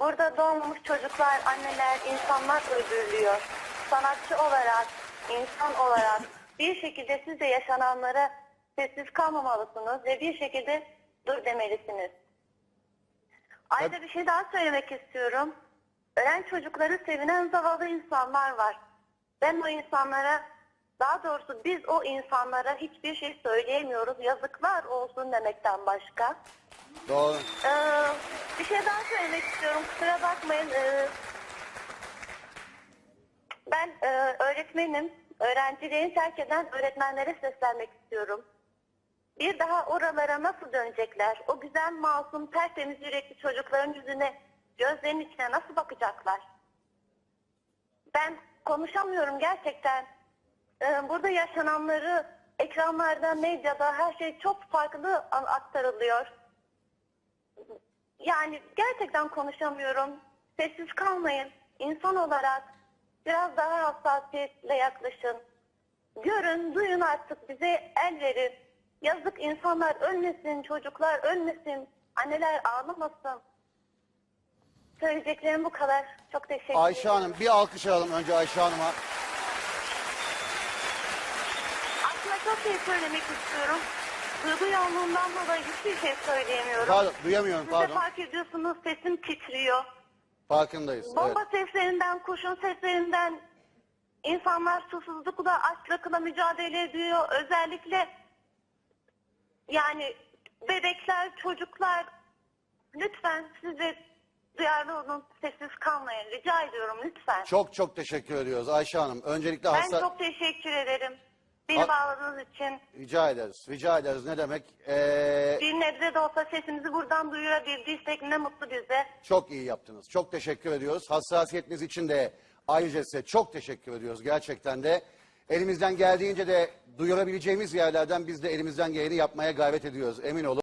Burada doğmamış çocuklar, anneler, insanlar öldürülüyor. Sanatçı olarak, insan olarak bir şekilde siz de yaşananlara sessiz kalmamalısınız ve bir şekilde dur demelisiniz. Ayrıca bir şey daha söylemek istiyorum. Ölen çocukları sevinen zavallı insanlar var. Ben o insanlara, daha doğrusu biz o insanlara hiçbir şey söyleyemiyoruz. Yazıklar olsun demekten başka. Doğru. Ee, şey söylemek istiyorum. Kusura bakmayın. Ee, ben e, öğretmenim. Öğrencilerini terk eden öğretmenlere seslenmek istiyorum. Bir daha oralara nasıl dönecekler? O güzel, masum, tertemiz yürekli çocukların yüzüne, gözlerinin içine nasıl bakacaklar? Ben konuşamıyorum gerçekten. Ee, burada yaşananları ekranlarda, medyada her şey çok farklı aktarılıyor. Yani gerçekten konuşamıyorum. Sessiz kalmayın. İnsan olarak biraz daha hassasiyetle yaklaşın. Görün, duyun artık bize el verin. Yazık insanlar ölmesin, çocuklar ölmesin, anneler ağlamasın. Söyleyeceklerim bu kadar. Çok teşekkür Ayşe ederim. Hanım bir alkış alalım önce Ayşe Hanım'a. Aslında çok şey söylemek istiyorum. Duygu yoğunluğundan dolayı hiçbir şey söyleyemiyorum. Pardon duyamıyorum Siz de pardon. fark ediyorsunuz sesim titriyor. Farkındayız. Evet. Bomba seslerinden, kurşun seslerinden insanlar susuzlukla, açlıkla mücadele ediyor. Özellikle yani bebekler, çocuklar lütfen siz de duyarlı olun, sessiz kalmayın. Rica ediyorum lütfen. Çok çok teşekkür ediyoruz Ayşe Hanım. Öncelikle ben hasta... çok teşekkür ederim. Beni A- bağladığınız için. Rica ederiz. Rica ederiz. Ne demek? Ee, Bir nebze de olsa sesimizi buradan duyurabildiysek ne mutlu bize. çok iyi yaptınız. Çok teşekkür ediyoruz. Hassasiyetiniz için de ayrıca size çok teşekkür ediyoruz. Gerçekten de elimizden geldiğince de duyurabileceğimiz yerlerden biz de elimizden geleni yapmaya gayret ediyoruz. Emin olun.